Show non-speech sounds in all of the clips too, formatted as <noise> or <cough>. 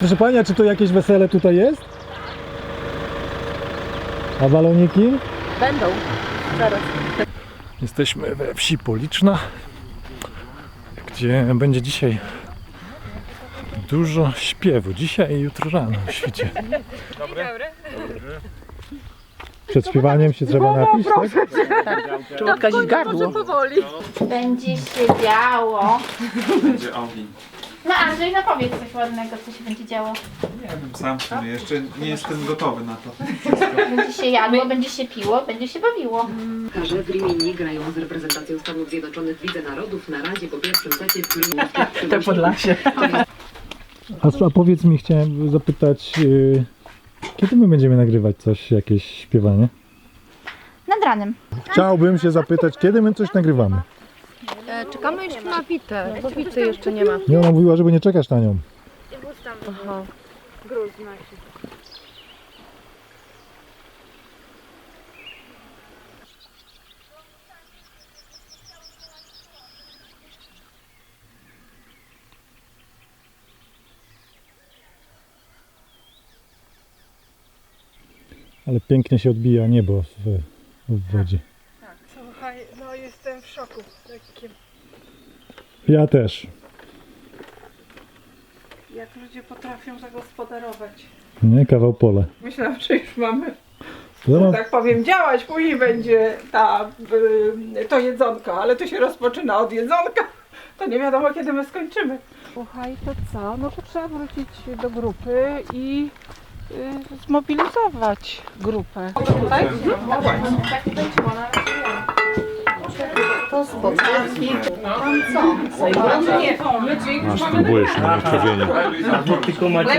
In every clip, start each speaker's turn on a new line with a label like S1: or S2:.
S1: Proszę Pani, czy to jakieś wesele tutaj jest? A baloniki?
S2: Będą. Zaraz.
S1: Jesteśmy we wsi Policzna, gdzie będzie dzisiaj dużo śpiewu. Dzisiaj i jutro rano o świcie. Przed śpiewaniem się trzeba napić, tak?
S2: Trzeba odkazić gardło.
S3: Będzie się działo.
S4: Będzie ogień.
S3: No Andrzej, no powiedz coś ładnego, co się będzie działo.
S4: Nie wiem, sam w sumie jeszcze nie jestem gotowy na to.
S3: Będzie się jadło, będzie się piło, będzie się bawiło.
S5: Piłkarze w Rimini grają z reprezentacją Stanów Zjednoczonych w Lidze Narodów na razie po pierwszym secie, w którym
S2: Te Podlasie.
S1: A, a powiedz mi, chciałem zapytać, yy, kiedy my będziemy nagrywać coś, jakieś śpiewanie?
S3: Nad ranem.
S1: Chciałbym się zapytać, kiedy my coś nagrywamy?
S6: E, Czekamy jeszcze na Witę, bo Wity jeszcze nie ma.
S1: Nie, ona mówiła, żeby nie czekać na nią.
S6: Aha.
S1: Ale pięknie się odbija niebo w, w wodzie.
S7: No szoku. Lekkim.
S1: Ja też.
S7: Jak ludzie potrafią zagospodarować.
S1: Nie, kawał pole.
S7: Myślałam, że już mamy,
S1: mam-
S7: tak powiem, działać. Później będzie ta, y, to jedzonko, ale to się rozpoczyna od jedzonka. To nie wiadomo, kiedy my skończymy. Słuchaj, to co? No to trzeba wrócić do grupy i y, zmobilizować grupę. Tutaj?
S1: Spróbujesz na trawienie.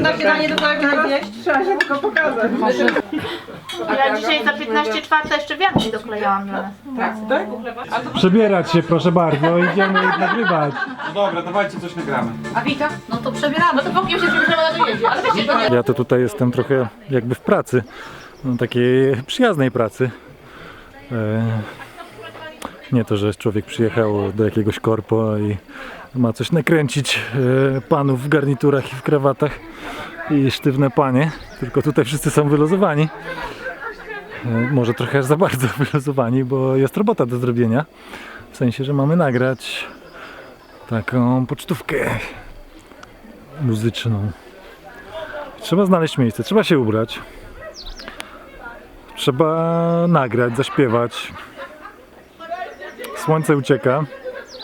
S7: Na śniadanie to tak jeść, trzeba się tylko pokazać.
S3: Ja dzisiaj za 15 czwarta jeszcze wianki doklejałam dla nas.
S7: Tak, tak?
S1: Przebierać się, proszę bardzo, idziemy nagrywać.
S4: No dobra, dawajcie coś nagramy.
S3: No to przebieramy, to bokiem się przebierzemy na dojeździe, ale wiecie, to nie
S1: Ja to tutaj jestem trochę jakby w pracy, no, takiej przyjaznej pracy. E, nie to, że człowiek przyjechał do jakiegoś korpo i ma coś nakręcić e, panów w garniturach i w krawatach i sztywne panie, tylko tutaj wszyscy są wyluzowani. E, może trochę za bardzo <laughs> wyluzowani, bo jest robota do zrobienia. W sensie, że mamy nagrać taką pocztówkę muzyczną. Trzeba znaleźć miejsce, trzeba się ubrać. Trzeba nagrać, zaśpiewać. Słońce ucieka,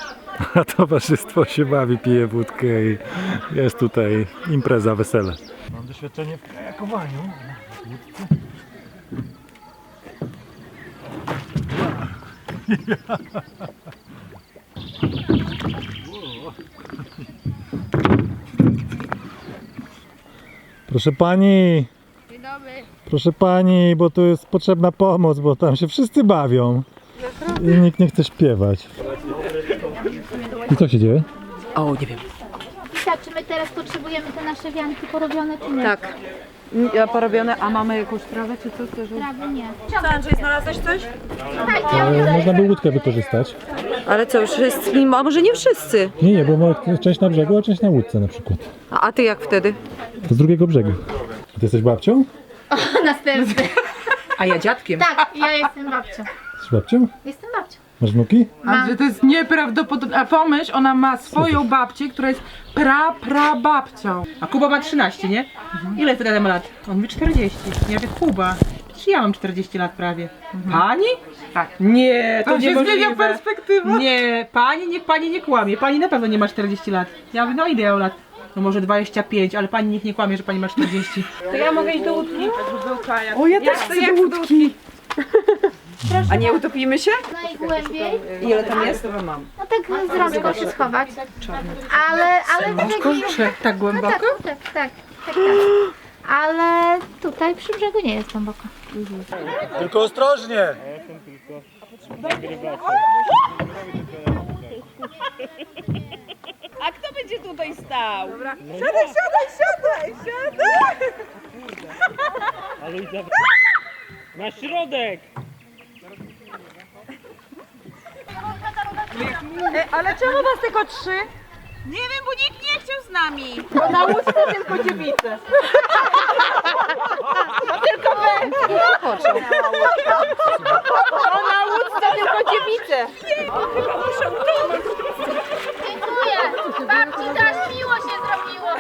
S1: <laughs> a towarzystwo się bawi, pije wódkę i jest tutaj impreza, wesele. Mam doświadczenie w kajakowaniu. Proszę pani. Proszę pani, bo tu jest potrzebna pomoc, bo tam się wszyscy bawią. I nikt nie chce śpiewać. I co się dzieje?
S2: O, nie wiem.
S3: Tak, czy my teraz potrzebujemy te nasze wianki porobione, czy nie?
S6: Tak. Ja porobione, a mamy jakąś trawę czy coś też?
S3: Prawie nie.
S6: Co, Andrzej, znalazłeś coś?
S3: Ja
S1: E, można by łódkę wykorzystać.
S6: Ale co, wszyscy, a może nie wszyscy.
S1: Nie, nie, bo ma część na brzegu, a część na łódce na przykład.
S6: A, a ty jak wtedy?
S1: Z drugiego brzegu. Ty jesteś babcią? <laughs>
S3: następny.
S2: A ja dziadkiem.
S3: Tak, ja jestem babcią.
S1: Jesteś babcią?
S3: Jestem babcią.
S1: Masz wnuki?
S7: Andrzej, to jest nieprawdopodobne. A pomyśl, ona ma swoją babcię, która jest pra, pra babcią. A Kuba ma 13, nie? Ile wtedy ma lat? On mówi 40. Ja mówię, Kuba, przecież ja mam 40 lat prawie. Pani? Tak. Nie, to, nie zmienia perspektywa. Nie, pani, niech pani nie kłamie. Pani na pewno nie ma 40 lat. Ja mówię, no ile ja mam lat? No może 25, ale pani niech nie kłamie, że pani ma 40. To ja mogę iść do łódki? O, ja też chcę do łódki. <laughs>
S6: A nie utopimy się?
S3: Najgłębiej.
S6: Ile tam jest?
S3: No tak z rączką się schować. Ale, ale tak jak
S7: Kurczę, tak
S3: No
S7: głęboko?
S3: tak, tak, tak, tak, tak. Ale tutaj przy brzegu nie jest głęboko.
S1: Tylko ostrożnie!
S6: A kto będzie tutaj stał?
S8: Na środek!
S6: Ale czemu was tylko trzy?
S7: Nie wiem, bo nikt nie chciał z nami. Bo na łódce tylko dziewice. <laughs> tylko my. Bo na łódce tylko dziewice.
S3: Dziękuję. Babci też miło się zrobiło.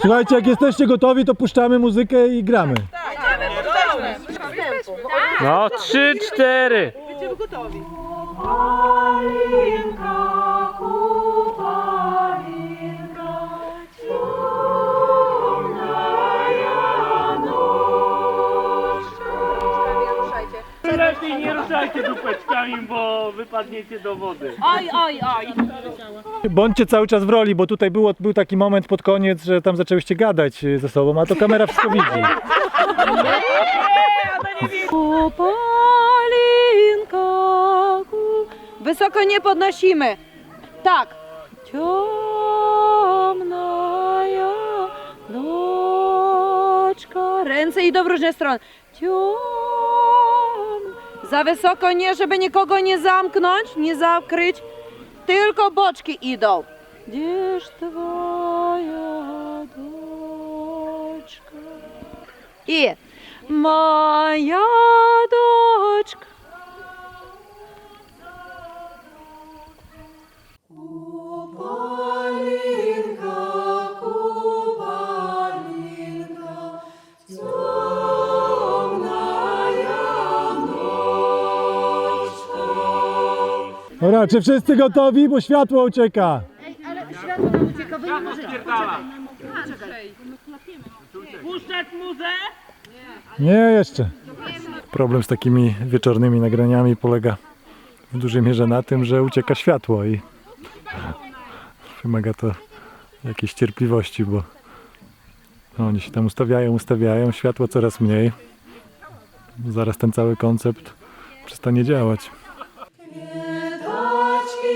S1: Słuchajcie, jak jesteście gotowi, to puszczamy muzykę i gramy.
S8: No, trzy, cztery. Lepiej nie ruszajcie dupeczkami, bo wypadniecie do wody.
S1: Bądźcie cały czas w roli, bo tutaj było, był taki moment pod koniec, że tam zaczęłyście gadać ze sobą, a to kamera wszystko widzi.
S6: Kupalinka, ku... Wysoko nie podnosimy. Tak. Ciemna loczka. Ręce idą w różne strony. Ciom... Za wysoko nie, żeby nikogo nie zamknąć, nie zakryć. Tylko boczki idą. Gdzież twoja doczka? I moja doczka.
S1: Dobra, czy wszyscy gotowi, bo światło ucieka?
S8: Puszczać muzę?
S1: Nie, jeszcze. Problem z takimi wieczornymi nagraniami polega w dużej mierze na tym, że ucieka światło i wymaga to jakiejś cierpliwości, bo oni się tam ustawiają, ustawiają, światło coraz mniej. Zaraz ten cały koncept przestanie działać.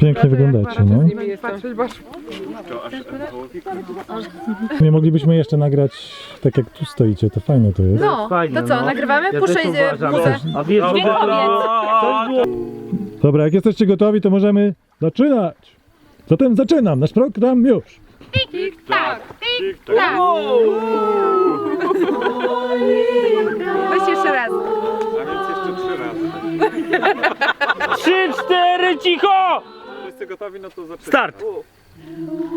S1: Pięknie wyglądacie, no. Nie moglibyśmy jeszcze nagrać tak jak tu stoicie, to fajne to jest.
S6: No,
S8: Fajne,
S6: to co, nagrywamy?
S8: Też uważam,
S6: muzę.
S1: Dobra, jak jesteście gotowi, to możemy zaczynać. Zatem zaczynam nasz program już.
S3: Tak, tik, tak.
S6: Weź jeszcze raz.
S4: A więc jeszcze trzy razy.
S8: Trzy, cztery, cicho!
S4: Wszyscy gotowi, no to zaczynamy.
S8: Start!
S7: Ej,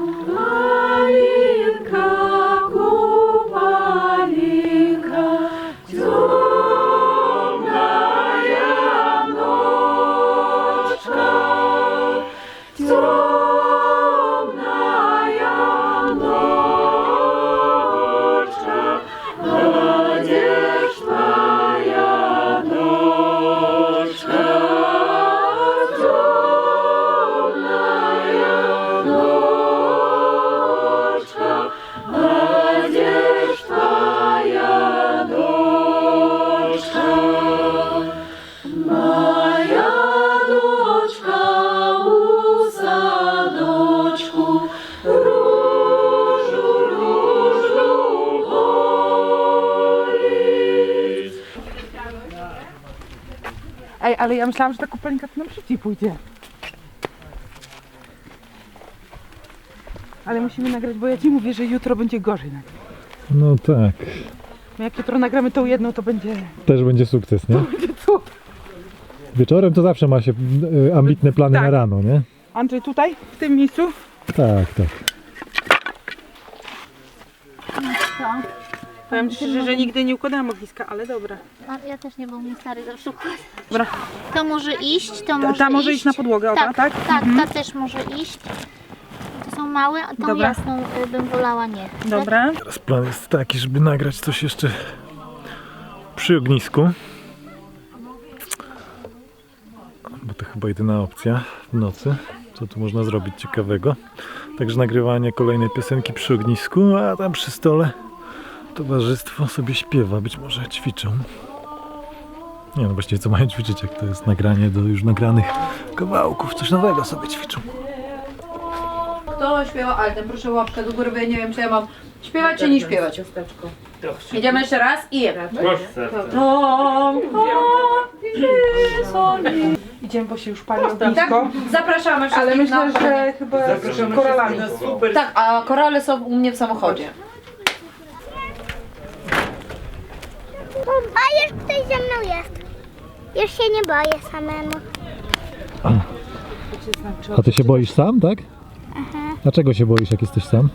S7: ale ja myślałam, że ta kupełka to nam szybciej pójdzie. Ale musimy nagrać, bo ja ci mówię, że jutro będzie gorzej.
S1: No tak,
S7: No Jak jutro nagramy tą jedną, to będzie...
S1: też będzie sukces, nie?
S7: cud.
S1: Wieczorem to zawsze ma się y, ambitne plany
S7: Tak.
S1: na rano, nie?
S7: Andrzej, tutaj, w tym miejscu?
S1: Tak, tak.
S7: Powiem ci szczerze, że nigdy nie układałam ogniska, ale dobra.
S3: No, ja też nie był mój stary zawsze układ.
S7: Dobra.
S3: To może iść, to
S7: Ta,
S3: może
S7: ta może
S3: iść.
S7: na podłogę,
S3: Tak,
S7: tak?
S3: tak, ta też może iść. To są małe, a tą
S7: Dobra.
S3: jasną y, bym wolała nie.
S7: Dobra.
S1: Teraz plan jest taki, żeby nagrać coś jeszcze przy ognisku. Bo to chyba jedyna opcja w nocy. Co tu można zrobić ciekawego? Także nagrywanie kolejnej piosenki przy ognisku, a tam przy stole towarzystwo sobie śpiewa, być może ćwiczą. Nie no, właściwie co mają ćwiczyć, jak to jest nagranie do już nagranych kawałków, coś nowego sobie ćwiczą.
S6: Kto śpiewa altem? Proszę łapkę do góry, bo ja nie wiem, czy ja mam śpiewać, czy nie śpiewać. Jedziemy jeszcze raz i...
S8: Proszę.
S6: Tom,
S7: Idziemy, bo się już pali
S6: Tak,
S7: ognisko.
S6: zapraszamy wszystkich
S7: Ale myślę,
S6: na...
S7: że chyba z koralami.
S6: Tak, a korale są u mnie w samochodzie.
S9: A już ktoś ze mną jest. Już się nie boję samemu.
S1: A ty się boisz sam, tak? Dlaczego się boisz, jak jesteś sam?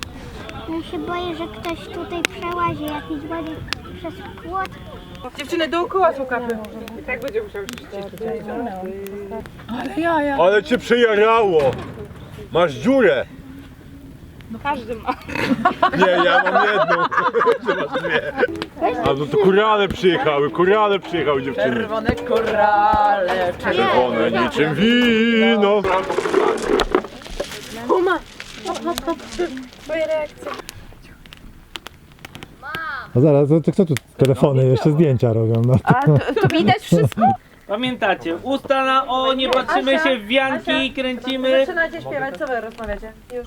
S9: Ja się boję, że ktoś tutaj przełazi jakiś ładnie przez płot.
S7: Dziewczyny dookoła są kapy.
S10: Ale cię przejarało! Masz dziurę!
S6: No
S10: każdy ma. Nie, ja mam jedną. Ty masz dwie. A no to korale przyjechały, korale przyjechały dziewczyny.
S7: Czerwone korale.
S10: Czerwone niczym wino.
S1: A zaraz, to, to kto tu telefony, jeszcze zdjęcia robią? No.
S6: A to, to widać wszystko?
S8: Pamiętacie, usta na o, nie patrzymy się w wianki, kręcimy.
S6: Zaczynacie śpiewać, co wy rozmawiacie? Już.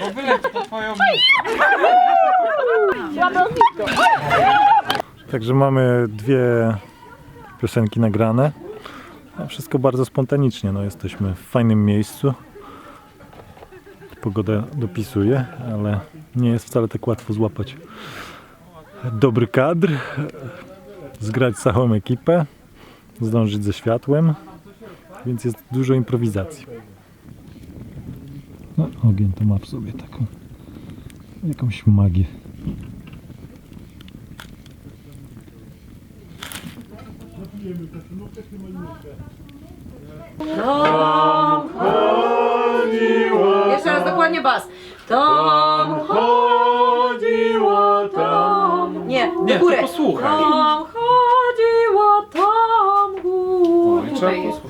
S4: Bo wyleć to twoją
S1: Także mamy dwie piosenki nagrane. A wszystko bardzo spontanicznie. No, jesteśmy w fajnym miejscu. Pogoda dopisuje, ale nie jest wcale tak łatwo złapać dobry kadr, zgrać całą ekipę, zdążyć ze światłem, więc jest dużo improwizacji. No, ogień to ma w sobie taką jakąś magię.
S6: Jeszcze raz dokładnie bas. Tom chodziło tam. Nie, do
S4: Nie,
S6: góry.
S4: to posłuchaj.
S6: Tom chodziło tam góry.
S4: Trzeba.
S1: Jest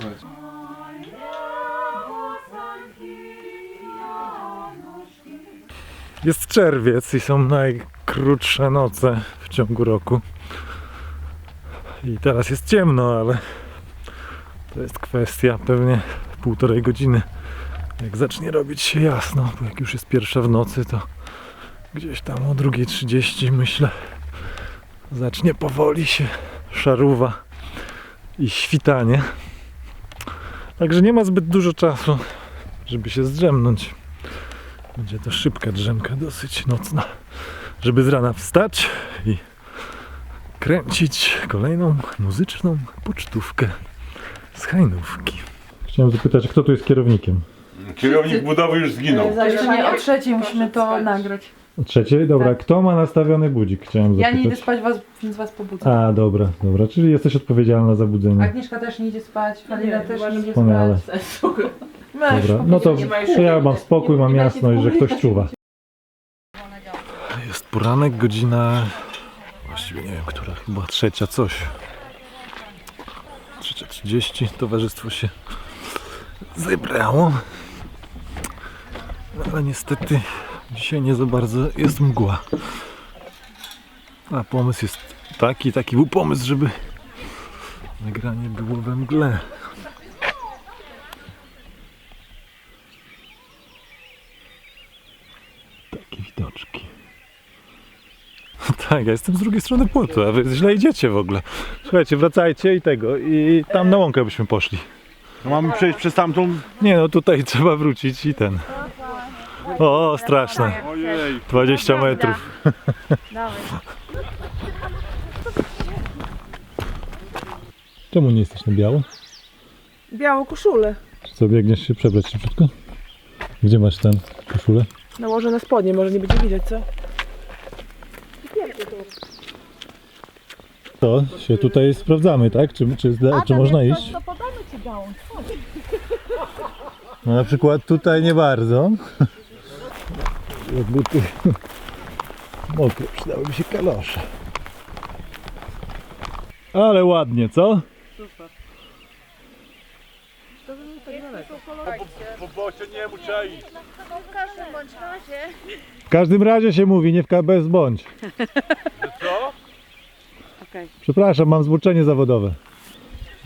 S1: czerwiec i są najkrótsze noce w ciągu roku. I teraz jest ciemno, ale to jest kwestia pewnie półtorej godziny. Jak zacznie robić się jasno, bo jak już jest pierwsza w nocy, to gdzieś tam o 2.30 myślę zacznie powoli się szaruwa i świtanie. Także nie ma zbyt dużo czasu, żeby się zdrzemnąć. Będzie to szybka drzemka, dosyć nocna, żeby z rana wstać i kręcić kolejną muzyczną pocztówkę z hajnówki. Chciałem zapytać, kto tu jest kierownikiem?
S10: Kierownik budowy już zginął.
S7: Jeszcze nie o trzeciej musimy to nagrać.
S1: O trzeciej? Dobra, kto ma nastawiony budzik? Chciałem
S7: Ja nie idę spać, was, więc was pobudzę.
S1: A, dobra, dobra, czyli jesteś odpowiedzialna za budzenie.
S7: Agnieszka też nie idzie spać, Falina też nie idzie
S1: Wspaniale.
S7: spać. <laughs>
S1: Dobra, no to, to ja mam spokój, mam jasność, że ktoś czuwa. Jest poranek, godzina... Właściwie nie wiem, która, chyba trzecia coś. Trzecia trzydzieści, towarzystwo się zebrało. Ale niestety dzisiaj nie za bardzo jest mgła. A pomysł jest taki, taki był pomysł, żeby nagranie było we mgle. Takie widoczki. Tak, ja jestem z drugiej strony płotu, a wy źle idziecie w ogóle. Słuchajcie, wracajcie i tego, i tam na łąkę byśmy poszli.
S10: No mamy przejść przez tamtą...
S1: Nie no, tutaj <laughs> trzeba wrócić i ten. O, straszne.
S10: Ojej.
S1: 20 metrów. Czemu nie jesteś na biało?
S7: Białą koszulę.
S1: Czy co, biegniesz się przebrać szybciutko? Gdzie masz ten koszulę?
S2: Nałożę na spodnie, może nie będzie widać, co?
S1: To się tutaj sprawdzamy, tak? Czy, czy, czy można iść? No na przykład tutaj nie bardzo. Jakby tu mokre, przydałyby się kalosze. Ale ładnie, co?
S10: Po bocie nie muszę iść.
S1: W każdym razie się mówi, nie w KBS bądź. <laughs> Przepraszam, mam zboczenie zawodowe.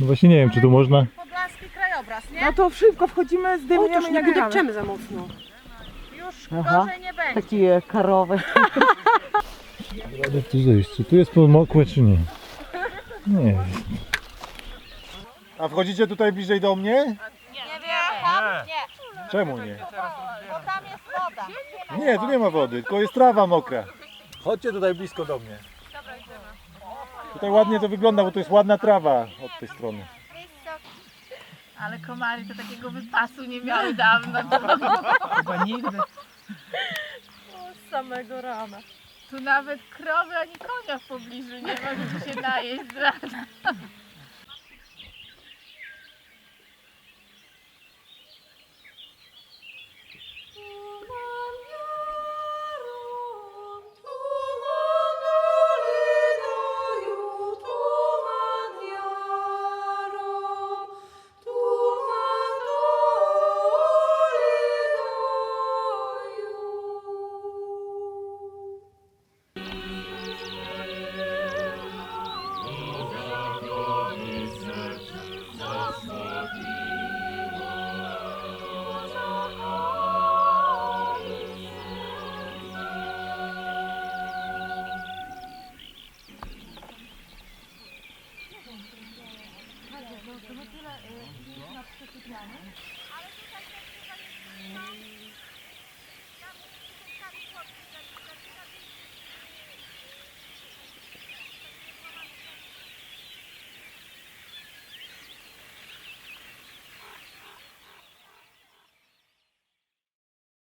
S1: No właśnie nie wiem, czy tu można.
S6: Podlaski krajobraz, nie?
S7: No to szybko wchodzimy, zdejmujemy
S2: Otóż nie
S7: nagrywamy.
S2: depczemy za mocno.
S6: Już
S2: Aha.
S6: gorzej nie będzie.
S2: Takie karowe.
S1: Radę tu zejść. Czy tu jest pomokłe, czy nie? Nie wiem.
S10: A wchodzicie tutaj bliżej do mnie?
S6: Nie wiem, tam nie,
S10: Czemu nie?
S6: bo tam jest woda.
S10: Nie, tu nie ma wody, tylko jest trawa mokra. Chodźcie tutaj blisko do mnie. Tutaj ładnie to wygląda, bo to jest ładna trawa od tej strony.
S3: Ale komary to takiego wypasu nie miały dawno.
S2: Chyba nigdy.
S6: Z samego rana.
S3: Tu nawet krowy ani konia w pobliżu nie ma, żeby się najeść z rana.